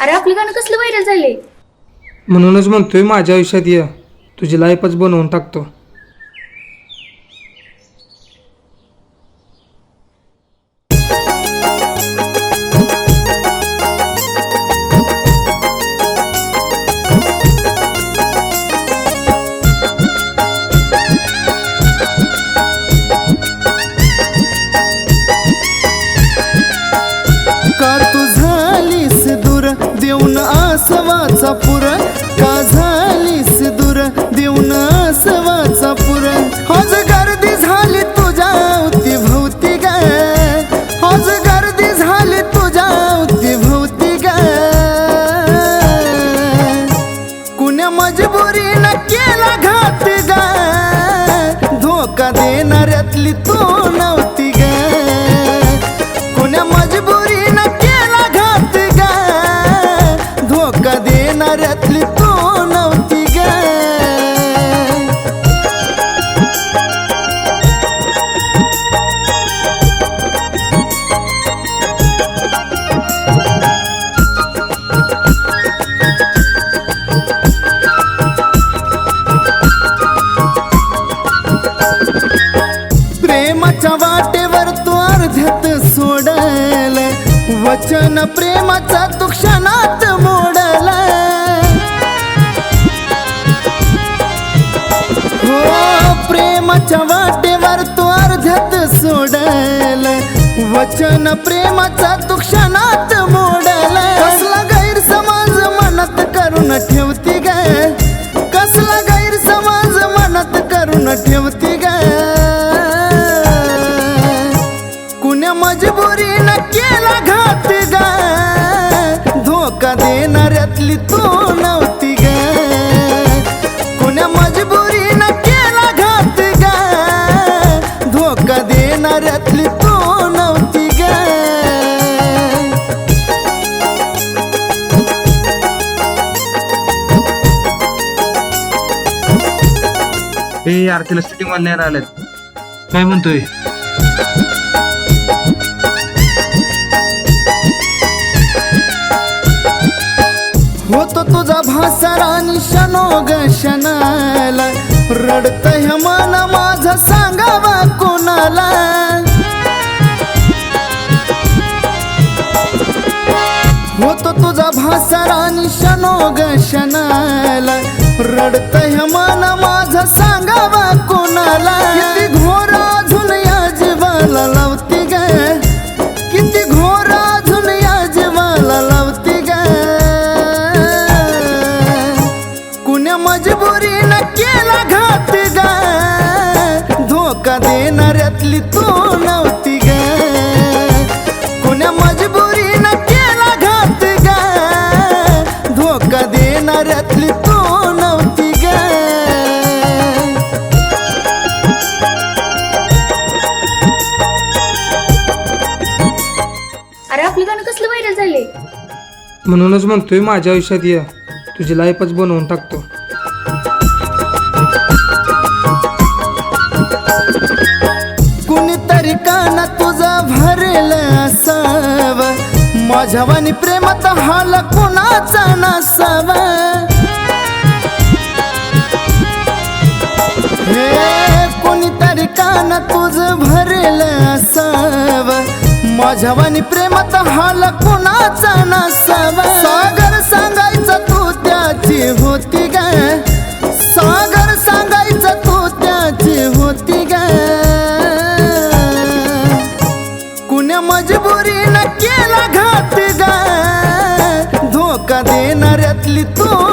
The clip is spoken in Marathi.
अरे आपलं गाणं कसलं व्हायरल झाले म्हणूनच म्हणतोय माझ्या आयुष्यात ये. तुझी लाईफच बनवून टाकतो. वचन प्रेमाचा तू क्षणात मोडल. हो प्रेमाच्या वाटेवर तू अर्ध्यात सोडल. वचन प्रेमाचा तू क्षणात मोडल. कसला गैरसमज मनात करून ठेवत ए यार तिला सिटिंगमध्ये नाही राहिलेत. काय म्हणतोय? होतो तुझा भासारा निशनो गशनाला रडत हे मन माझ सांगावा कोणाला. होतो तुझा भासारा निशानो देणाऱ्यातली तू नव्हती ग. कुण्या मजबुरीनं केला घात ग. धोका देणाऱ्यातली तू नव्हती ग. अरे आपलं गाणं कसलं व्हायरल झाले म्हणूनच म्हणतोय माझ्या आयुष्यात ये. तुझी लाईफच बनवून टाकतो. माझ्यावानी प्रेमात हाल कुणाचा नसावा? हे कोणीतरी कान तुझ भरेल असाव? माझ्यावानी प्रेमात हाल कुणाचा नसावा? देणाऱ्यातली तू